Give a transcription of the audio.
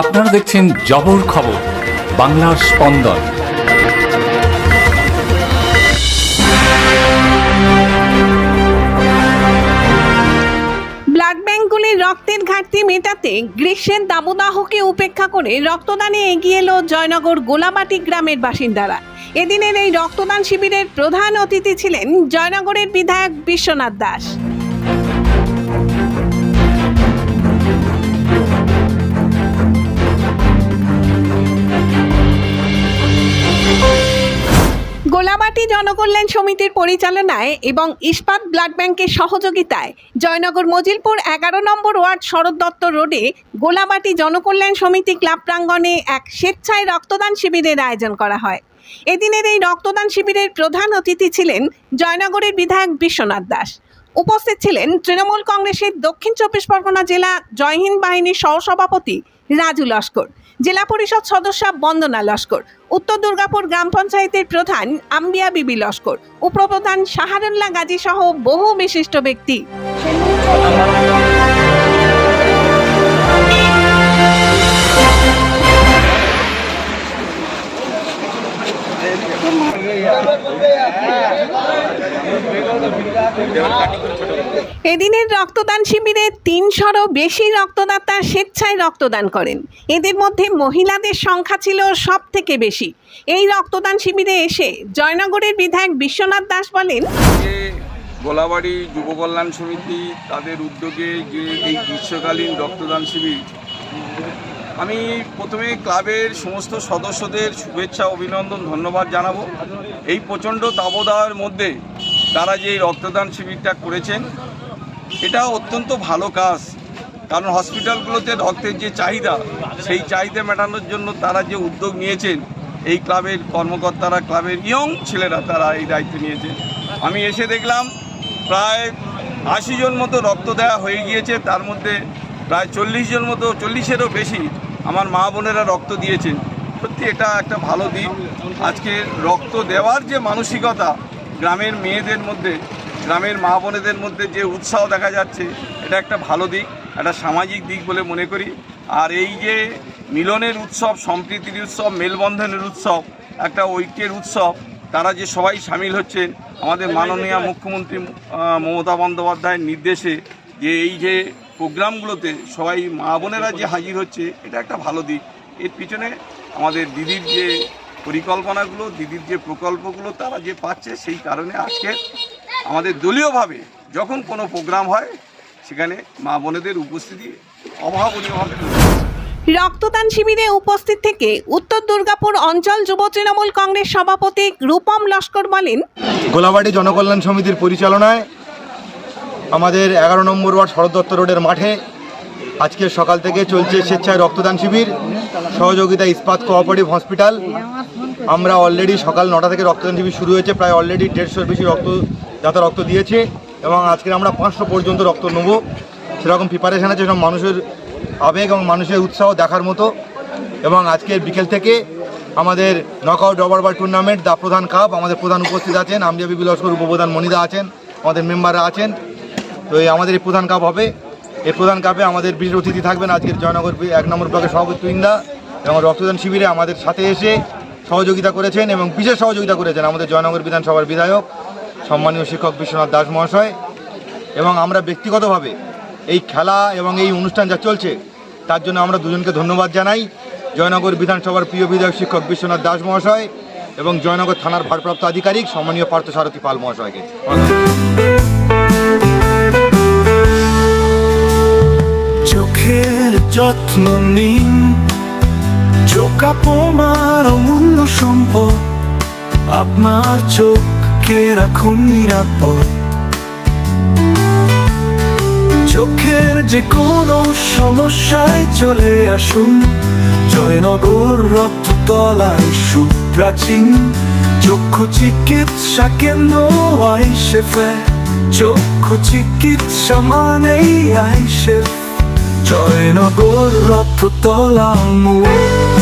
আপনারা দেখছেন জবর খবর, বাংলার স্পন্দন। ব্লাড ব্যাংকগুলির রক্তের ঘাটতি মেটাতে গ্রীষ্মের দাবদাহকে উপেক্ষা করে রক্তদানে এগিয়ে এলো জয়নগর গোলামাটি গ্রামের বাসিন্দারা। এদিনের এই রক্তদান শিবিরের প্রধান অতিথি ছিলেন জয়নগরের বিধায়ক বিশ্বনাথ দাস। জনকল্যাণ সমিতির পরিচালনায় এবং ইস্পাত ব্লাড ব্যাংকের সহযোগিতায় জয়নগর মজিলপুর এগারো নম্বর ওয়ার্ড শরৎ দত্ত রোডে গোলাবাটি জনকল্যাণ সমিতি ক্লাব প্রাঙ্গণে এক স্বেচ্ছায় রক্তদান শিবিরের আয়োজন করা হয়। এদিনের এই রক্তদান শিবিরের প্রধান অতিথি ছিলেন জয়নগরের বিধায়ক বিশ্বনাথ দাস। উপস্থিত ছিলেন তৃণমূল কংগ্রেসের দক্ষিণ চব্বিশ পরগনা জেলা জয়হিন্দ বাহিনীর সহসভাপতি রাজু লস্কর। জেলা পরিষদ সদস্য বন্দনা লস্কর। উত্তর দুর্গাপুর গ্রাম পঞ্চায়েতের প্রধান আম্বিয়া বিবি লস্কর। উপপ্রধান শাহারুল্লাহ গাজী সহ বহু বিশিষ্ট ব্যক্তি। এদিনের রক্তদান শিবিরে তিনশোরও বেশি রক্তদাতা স্বেচ্ছায় রক্তদান করেন। এদের মধ্যে মহিলাদের সংখ্যা ছিল সব থেকে বেশি। এই রক্তদান শিবিরে এসে জয়নগরের বিধায়ক বিশ্বনাথ দাস বলেন গোলাবাড়ি যুব কল্যাণ সমিতি তাদের উদ্যোগে যে এই গ্রীষ্মকালীন রক্তদান শিবির, আমি প্রথমে ক্লাবের সমস্ত সদস্যদের শুভেচ্ছা, অভিনন্দন, ধন্যবাদ জানাব। এই প্রচণ্ড দাবদাহের মধ্যে তারা যে রক্তদান শিবিরটা করেছেন এটা অত্যন্ত ভালো কাজ। কারণ হসপিটালগুলোতে রক্তের যে চাহিদা, সেই চাহিদা মেটানোর জন্য তারা যে উদ্যোগ নিয়েছেন, এই ক্লাবের কর্মকর্তারা, ক্লাবের ইয়ং ছেলেরা তারা এই দায়িত্ব নিয়েছেন। আমি এসে দেখলাম, প্রায় আশি জন মতো রক্ত দেওয়া হয়ে গিয়েছে, তার মধ্যে প্রায় চল্লিশ জন মতো, চল্লিশেরও বেশি আমার মা বোনেরা রক্ত দিয়েছেন। সত্যি এটা একটা ভালো দিক। আজকে রক্ত দেওয়ার যে মানসিকতা গ্রামের মেয়েদের মধ্যে গ্রামের মা বোনেদের মধ্যে যে উৎসাহ দেখা যাচ্ছে, এটা একটা ভালো দিক, একটা সামাজিক দিক বলে মনে করি। আর এই যে মিলনের উৎসব, সম্প্রীতির উৎসব, মেলবন্ধনের উৎসব, একটা ঐক্যের উৎসব, তারা যে সবাই সামিল হচ্ছেন, আমাদের মাননীয় মুখ্যমন্ত্রী মমতা বন্দ্যোপাধ্যায়ের নির্দেশে যে এই যে প্রোগ্রামগুলোতে সবাই মা বোনেরা যে হাজির হচ্ছে, এটা একটা ভালো দিক। এর পিছনে আমাদের দিদির যে পরিকল্পনাগুলো, দিদির যে প্রকল্পগুলো তারা যে পাচ্ছে, সেই কারণে আজকে আমাদের দলীয়ভাবে যখন কোনো প্রোগ্রাম হয় সেখানে মা বোনেদের উপস্থিতি অভাবনীয়ভাবে রক্তদান শিবিরে উপস্থিত থেকে উত্তর দুর্গাপুর অঞ্চল যুব তৃণমূল কংগ্রেস সভাপতি রূপম লস্কর বলেন গোলাবাড়ি জনকল্যাণ সমিতির পরিচালনায় আমাদের এগারো নম্বর ওয়ার্ড শরৎ দত্ত রোডের মাঠে আজকে সকাল থেকে চলছে স্বেচ্ছায় রক্তদান শিবির সহযোগিতা ইস্পাত কোঅপারেটিভ হসপিটাল। আমরা অলরেডি সকাল নটা থেকে রক্তদান শিবির শুরু হয়েছে প্রায় অলরেডি দেড়শোর বেশি রক্ত যাতে রক্ত দিয়েছে এবং আজকে আমরা পাঁচশো পর্যন্ত রক্ত নেব। সেরকম প্রিপারেশান আছে সব মানুষের আবেগ এবং মানুষের উৎসাহ দেখার মতো। এবং আজকের বিকেল থেকে আমাদের knockout rubber ball tournament the Pradhan cup আমাদের প্রধান উপস্থিত আছেন। আমজা বিবি লস্কর উপপ্রধান মনিদা আছেন, আমাদের মেম্বাররা আছেন। তো এই আমাদের এই প্রধান কাপ হবে। এই প্রধান কাপে আমাদের বিশেষ অতিথি থাকবেন আজকের জয়নগর এক নম্বর ব্লকের সভাপতি তুইন্দা এবং রক্তদান শিবিরে আমাদের সাথে এসে সহযোগিতা করেছেন এবং বিশেষ সহযোগিতা করেছেন আমাদের জয়নগর বিধানসভার বিধায়ক সম্মানীয় শিক্ষক বিশ্বনাথ দাস মহাশয়, এবং আমরা ব্যক্তিগতভাবে এই খেলা এবং এই অনুষ্ঠান যা চলছে, তার জন্য আমরা দুজনকে ধন্যবাদ জানাই। জয়নগর বিধানসভার প্রিয় বিধায়ক শিক্ষক বিশ্বনাথ দাস মহাশয় এবং জয়নগর থানার ভারপ্রাপ্ত আধিকারিক সম্মানীয় পার্থসারথী পাল মহাশয়কে। চোখের যত্ন নিন, চোখ আপনার অমূল্য আপনার চোখকে রাখুন নিরাপদ চোখের যে কোনো সমস্যায় চলে আসুন, জয়নগর রক্ততলায় সুপ্রাচীন, চক্ষু চিকিৎসা কেন্দ্র আইসে চক্ষু চিকিৎসা মানেই আইসে জয়নগর রক্ততলা মোড়